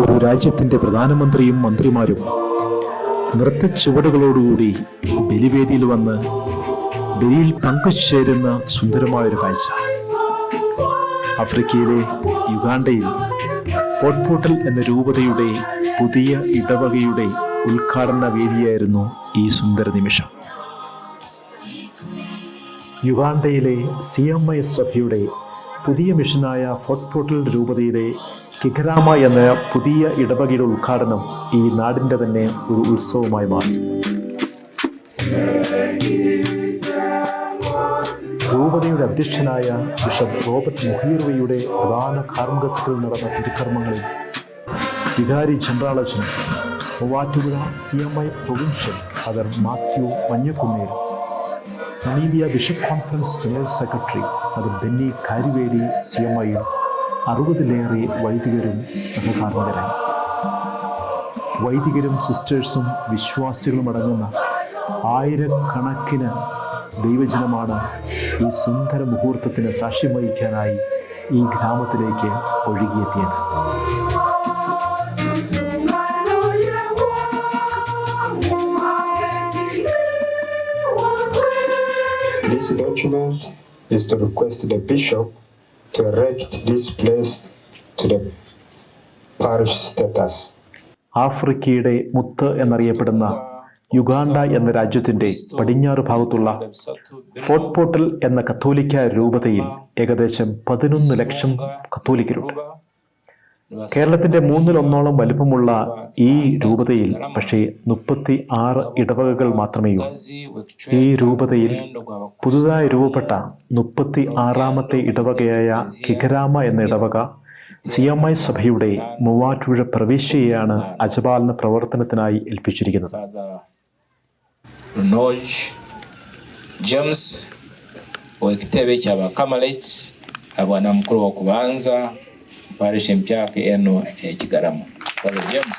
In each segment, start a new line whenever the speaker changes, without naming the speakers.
ഒരു രാജ്യത്തിന്റെ പ്രധാനമന്ത്രിയും മന്ത്രിമാരും നൃത്തച്ചുവടുകളോടുകൂടി ബലിവേദിയിൽ വന്ന് ബലിയിൽ പങ്കുചേരുന്ന സുന്ദരമായൊരു കാഴ്ച. ആഫ്രിക്കയിലെ യുഗാണ്ടയിൽ ഫോർട്ട് പോർട്ടൽ എന്ന രൂപതയുടെ പുതിയ ഇടവകയുടെ ഉദ്ഘാടന വേദിയായിരുന്നു ഈ സുന്ദര നിമിഷം. യുഗാണ്ടയിലെ സി എം ഐ സഭയുടെ പുതിയ മിഷനായ ഫോർട്ട് പോർട്ടൽ രൂപതയിലെ കിഖരാമ എന്ന പുതിയ ഇടവകയുടെ ഉദ്ഘാടനം ഈ നാടിന്റെ തന്നെ ഒരു ഉത്സവമായി മാറി. രൂപതയുടെ അധ്യക്ഷനായ ബിഷപ്പ് റോബർട്ട് മുഹീർവയുടെ പ്രധാന കാർമ്മികത്വത്തിൽ നടന്ന തിരുക്കർമ്മങ്ങളിൽ വികാരി ജനറാളച്ചൻ Muvattupuzha C M I provincial father Mathew Manjakunnel Namibia bishop conference general secretary അത് ബെന്നി കാരിവേലി സി എം ഐയും അറുപതിലേറെ വൈദികരും സഹകാർമ്മികരായി വൈദികരും സിസ്റ്റേഴ്സും വിശ്വാസികളും അടങ്ങുന്ന ആയിരക്കണക്കിന് ദൈവജനമാണ് ഈ സുന്ദര മുഹൂർത്തത്തിന് സാക്ഷ്യം വഹിക്കാനായി ഈ ഗ്രാമത്തിലേക്ക് ഒഴുകിയെത്തിയത്.
This document is to request the bishop to erect this place to the parish status.
ആഫ്രിക്കയുടെ മുത്ത് എന്നറിയപ്പെടുന്ന യുഗാണ്ട എന്ന രാജ്യത്തിന്റെ പടിഞ്ഞാറ് ഭാഗത്തുള്ള ഫോർട്ട് പോർട്ടൽ എന്ന കത്തോലിക്ക രൂപതയിൽ ഏകദേശം പതിനൊന്ന് ലക്ഷം കത്തോലിക്കരുണ്ട് കേരളത്തിന്റെ മൂന്നിൽ ഒന്നോളം വലിപ്പമുള്ള ഈ രൂപതയിൽ പക്ഷേ മുപ്പത്തി ആറ് ഇടവകകൾ മാത്രമേയുള്ളൂ ഈ രൂപതയിൽ പുതുതായി രൂപപ്പെട്ട മുപ്പത്തി ആറാമത്തെ ഇടവകയായ കിഗരാമ എന്ന ഇടവക സി എം ഐ സഭയുടെ മൂവാറ്റുപുഴ പ്രവേശിയെയാണ് അജപാലന പ്രവർത്തനത്തിനായി ഏൽപ്പിച്ചിരിക്കുന്നത്.
parish in Piake Eno Echigaramo. Father James.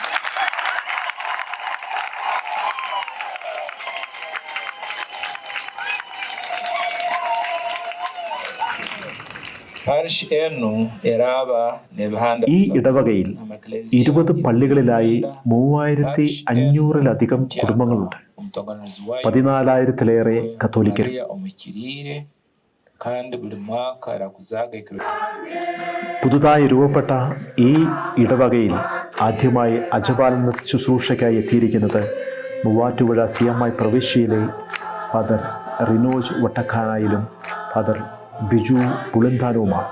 ഈ ഇടവകയിൽ ഇരുപത് പള്ളികളിലായി മൂവായിരത്തി അഞ്ഞൂറിലധികം കുടുംബങ്ങളുണ്ട് പതിനാലായിരത്തിലേറെ കത്തോലിക്കരും
kandi arakuzaaga
പുതുതായി രൂപപ്പെട്ട ഈ ഇടവകയിൽ ആദ്യമായി അജപാലന ശുശ്രൂഷയ്ക്കായി എത്തിയിരിക്കുന്നത് മൂവാറ്റുപുഴ സി എം ഐ പ്രവിശ്യയിലെ ഫാദർ റിനോജ് വട്ടക്കാനായിലും ഫാദർ ബിജു പുളിന്താനുവുമാണ്.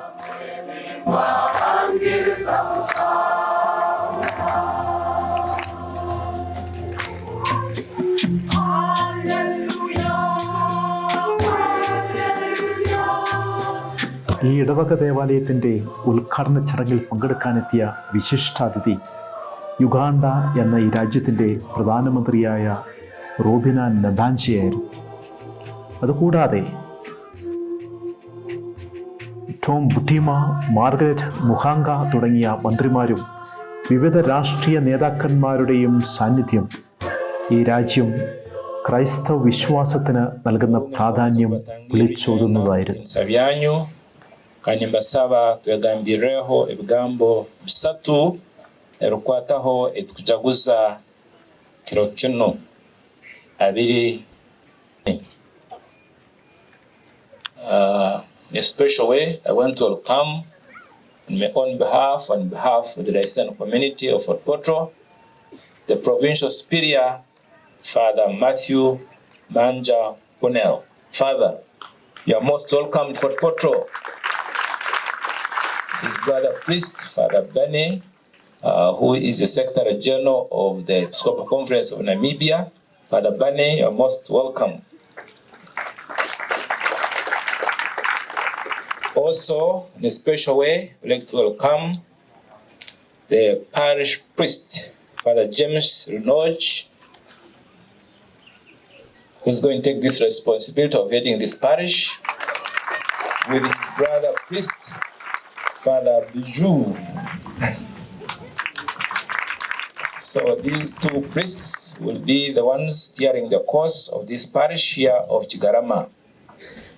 ഈ ഇടവക ദേവാലയത്തിന്റെ ഉദ്ഘാടന ചടങ്ങിൽ പങ്കെടുക്കാനെത്തിയ വിശിഷ്ടാതിഥി യുഗാണ്ട എന്ന ഈ രാജ്യത്തിന്റെ പ്രധാനമന്ത്രിയായ റോബിന നദാൻഷിയായിരുന്നു അതുകൂടാതെ ടോം ബുട്ടിമ മാർഗരറ്റ് മുഹാങ്ക തുടങ്ങിയ മന്ത്രിമാരും വിവിധ രാഷ്ട്രീയ നേതാക്കന്മാരുടെയും സാന്നിധ്യം ഈ രാജ്യം ക്രൈസ്തവ വിശ്വാസത്തിന് നൽകുന്ന പ്രാധാന്യം വിളിച്ചോതുന്നതായിരുന്നു.
Kandi mbasaba twegambireho ebigambo bisatu ebikwataho etukujaguza kiro kino abiri Uh, in a special way, I want to welcome on my own behalf on behalf of the Lycean community of Fort the provincial superior, Father Matthew Manja Punel. Father, you are most welcome Fort Potro. His brother priest, Father Benny, uh, who is the Secretary General of the Episcopal Conference of Namibia. Father Benny, you are most welcome. Also, in a special way, we'd like to welcome the parish priest, Father James Renoj, who's going to take this responsibility of heading this parish with his brother priest, Father Bijou. so these two priests will be the ones steering the course of this parish here of Chigarama.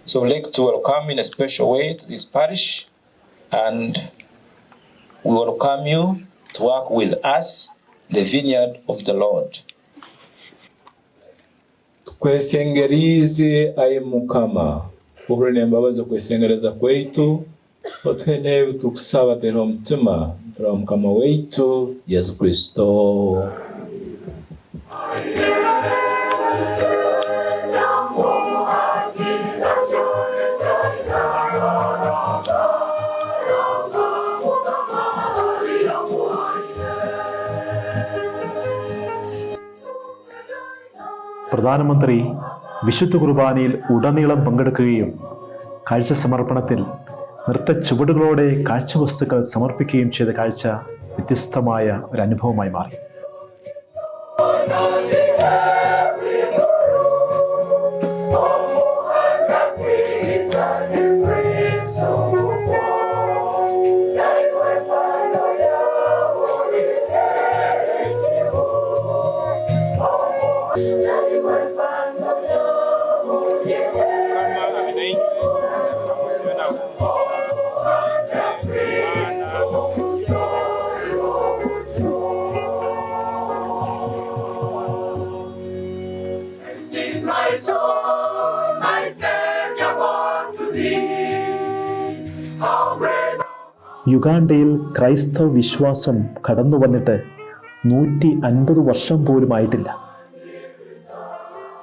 So we'd like to welcome in a special way to this parish and we welcome you to work with us, the vineyard of the Lord.
twesengerize ayi mukama uhurire embabazi kwesengereza kwaitu otwene tukusaba tera Mtima, tura mukama waitu yesu kristo
പ്രധാനമന്ത്രി വിശുദ്ധ കുർബാനയിൽ ഉടനീളം പങ്കെടുക്കുകയും കാഴ്ച സമർപ്പണത്തിൽ നൃത്ത ചുവടുകളോടെ കാഴ്ചവസ്തുക്കൾ സമർപ്പിക്കുകയും ചെയ്ത കാഴ്ച വ്യത്യസ്തമായ ഒരു അനുഭവമായി മാറി. യുഗാണ്ടയിൽ ക്രൈസ്തവ വിശ്വാസം കടന്നു വന്നിട്ട് നൂറ്റി അൻപത് വർഷം പോലും ആയിട്ടില്ല.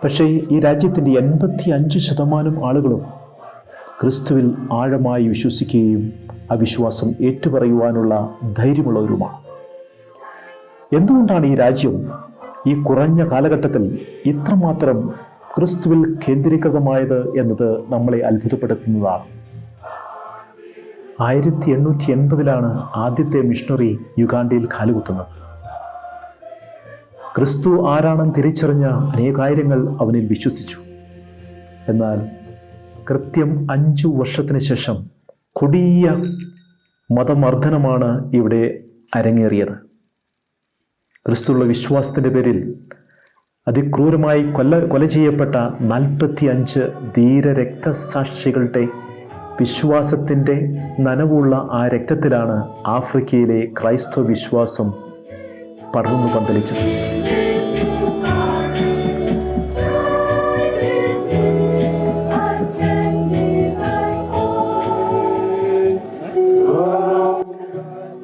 പക്ഷേ ഈ രാജ്യത്തിന്റെ എൺപത്തി അഞ്ച് ശതമാനം ആളുകളും ക്രിസ്തുവിൽ ആഴമായി വിശ്വസിക്കുകയും അവിശ്വാസം വിശ്വാസം ഏറ്റുപറയുവാനുള്ള ധൈര്യമുള്ളവരുമാണ്. എന്തുകൊണ്ടാണ് ഈ രാജ്യം ഈ കുറഞ്ഞ കാലഘട്ടത്തിൽ ഇത്രമാത്രം ക്രിസ്തുവിൽ കേന്ദ്രീകൃതമായത് എന്നത് നമ്മളെ അത്ഭുതപ്പെടുത്തുന്നതാണ്? ആയിരത്തി എണ്ണൂറ്റി എൺപതിലാണ് ആദ്യത്തെ മിഷണറി യുഗാണ്ടയിൽ കാലുകുത്തുന്നത്. ക്രിസ്തു ആരാണെന്ന് തിരിച്ചറിഞ്ഞ അനേകാര്യങ്ങൾ അവനിൽ വിശ്വസിച്ചു. എന്നാൽ കൃത്യം അഞ്ചു വർഷത്തിന് ശേഷം കൊടിയ മതമർദ്ദനമാണ് ഇവിടെ അരങ്ങേറിയത്. ക്രിസ്തുള്ള വിശ്വാസത്തിന്റെ പേരിൽ അതിക്രൂരമായി കൊല്ല കൊല ചെയ്യപ്പെട്ട നാൽപ്പത്തി അഞ്ച് ധീര രക്തസാക്ഷികളുടെ വിശ്വാസത്തിന്റെ നനവുള്ള ആ രക്തത്തിലാണ് ആഫ്രിക്കയിലെ ക്രൈസ്തവ വിശ്വാസം പടർന്നു പന്തലിച്ചത്.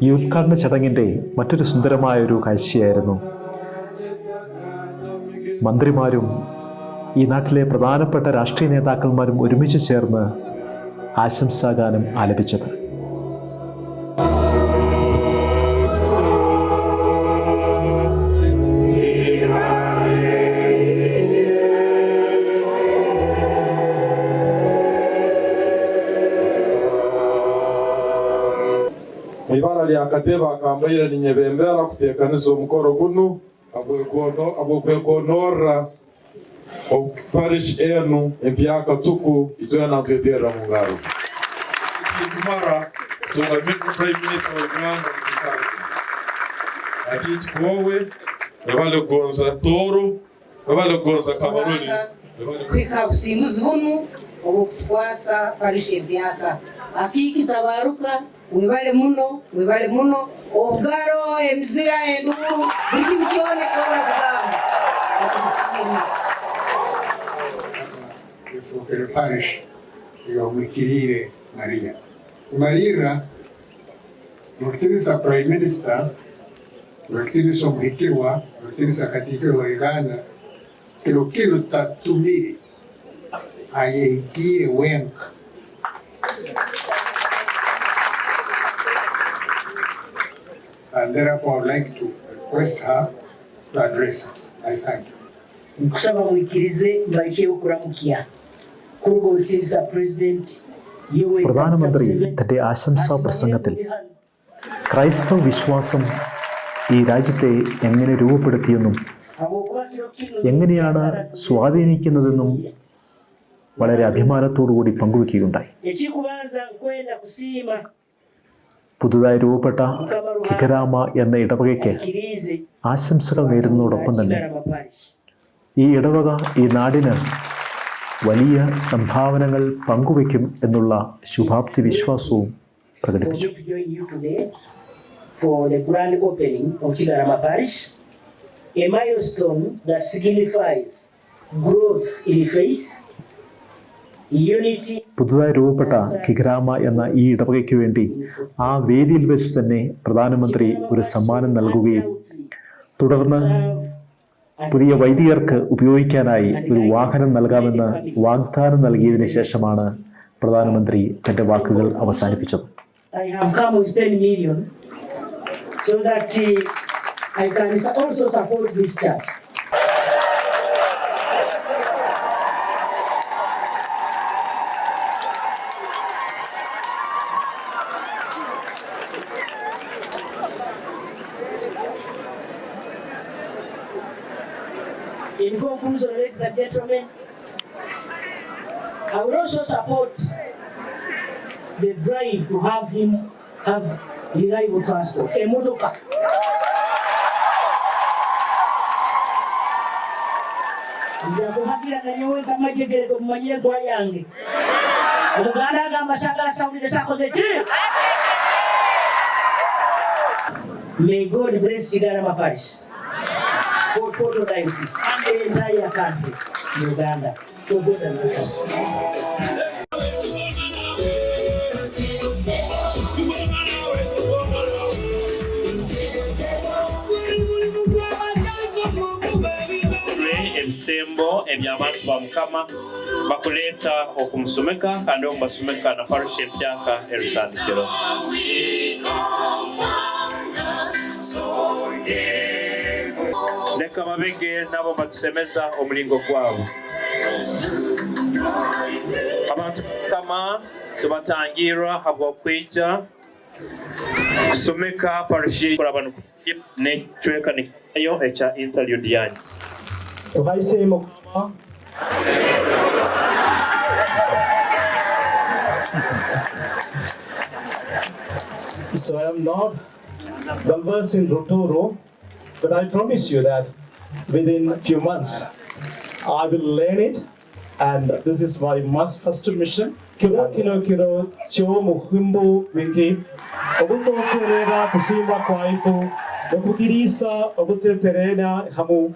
ഈ ഉദ്ഘാടന ചടങ്ങിന്റെ മറ്റൊരു സുന്ദരമായൊരു കാഴ്ചയായിരുന്നു. മന്ത്രിമാരും ഈ നാട്ടിലെ പ്രധാനപ്പെട്ട രാഷ്ട്രീയ നേതാക്കന്മാരും ഒരുമിച്ച് ചേർന്ന് ആശംസാഗാനം ആലപിച്ചത്
ibara lya kateba akambaire ninyebembera kutekaniza omukoro gunu abwekwekonora oparish enu empyaka tuku itwena tweterera mu ngaro kumara tungamika prime minister wa uganda akiti kowe ebale gonza toro ebale gonza kabaroni ebale
kwika busimbuzi bunu obukutwasa parish emyaka akiki tabaruka webale muno webale muno obugaro emizira enduru buli kimu kyona kisobola kugamba
Efukere parish yomwikirire Maria. Maria nokutirisa prime minister nokutirisa omuhikirwa nokutirisa katikiro wa Uganda kiro kiro tatumire ayehikire wenka and therefore I would like to request her to address us. I thank you.
nkusaba mwikirize mbaikeyo kuramukya
പ്രധാനമന്ത്രി തന്റെ ആശംസാ പ്രസംഗത്തിൽ ക്രൈസ്തവ വിശ്വാസം ഈ രാജ്യത്തെ എങ്ങനെ രൂപപ്പെടുത്തിയെന്നും എങ്ങനെയാണ് സ്വാധീനിക്കുന്നതെന്നും വളരെ അഭിമാനത്തോടു കൂടി പങ്കുവെക്കുകയുണ്ടായി പുതുതായി രൂപപ്പെട്ട കിഗരാമ എന്ന ഇടവകയ്ക്ക് ആശംസകൾ നേരുന്നതോടൊപ്പം തന്നെ ഈ ഇടവക ഈ നാടിന് വലിയ സംഭാവനകൾ പങ്കുവയ്ക്കും എന്നുള്ള ശുഭാപ്തി വിശ്വാസവും പ്രകടിപ്പിച്ചു.
Me to join you today for the grand opening of Kigarama Parish, a milestone that signifies growth in faith,
പുതുതായി രൂപപ്പെട്ട കിഗ്രാമ എന്ന ഈ ഇടവകയ്ക്ക് വേണ്ടി ആ വേദിയിൽ വെച്ച് തന്നെ പ്രധാനമന്ത്രി ഒരു സമ്മാനം നൽകുകയും തുടർന്ന് പുതിയ വൈദികർക്ക് ഉപയോഗിക്കാനായി ഒരു വാഹനം നൽകാമെന്ന് വാഗ്ദാനം നൽകിയതിനു ശേഷമാണ് പ്രധാനമന്ത്രി തന്റെ വാക്കുകൾ അവസാനിപ്പിച്ചത്.
I have come with 10 million. So that I can also support this church. In conclusion, ladies and gentlemen, I will also support the drive to have him have reliable transport. Emotoka. njakuhakira nanyowe kamajegereko mumanyire gwa yange omuganda agamba sagala sawulire sakoze ki may god bless kigarama parish for total diocese and the entire country uganda So good and welcome.
ebisembo ebyabantu ba mukama bakuleeta okumusomeka kandi omu basomeka na parisha ebyaka erutandikiro leka babege nabo batusemeza omulingo gwabo. Abantu mukama tubatangirwa habwokwija kusomeka parisha kurabanu necwekanikayo ekya interlude yanyu
tuhayise mukama so i am not well versed in rotoro but i promise you that within a few months. I will learn it and this is my first mission. Kiro kiro kiro cho muhimbo wingi obutokerera kusimba kwaitu. Okukirisa obuteterera hamu.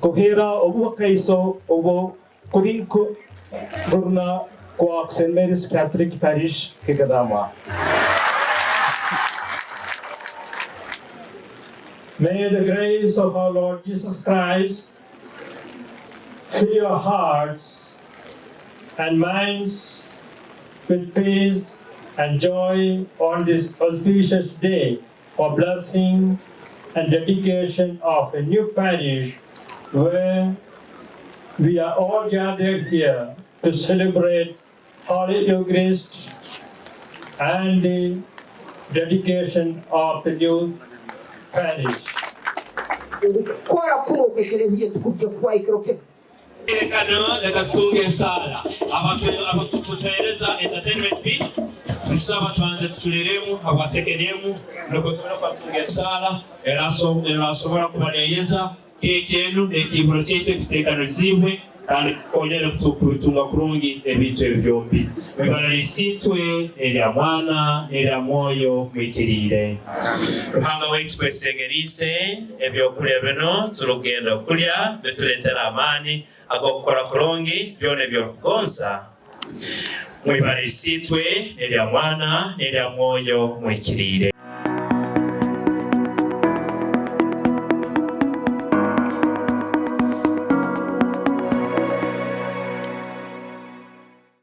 Kuhera obubakaiso obo. Kuginko burna kwa St. Mary's Catholic Parish Kigadama. May the grace of our Lord Jesus Christ fill your hearts and minds with peace and joy on this auspicious day for blessing and dedication of a new parish where we are all gathered here to celebrate Holy Eucharist and the dedication of the new
kukora kuno okwekerezia tukubye kuwaikirokera
tekano leka tutunga ensaala abakuteereza entertainment piece. Tusaba twanze tutuleremu abwasekenemu nokwetubola kwatunga ensaala era asobola kubaleyeza kekyenu nekiibulo kyekyo ekiteekano ziibwe kandi onyere kutunga kurungi ebintu ebyo byombi mwebala lisiitwe erya mwana erya mwoyo mwikiriire ruhanga waitu twesengerize ebyokulya bino turugenda okulya bituleetera amaani ag'okukora kurungi byona ebyokugonza mwibara lisitwe erya mwana erya mwoyo mwikiriire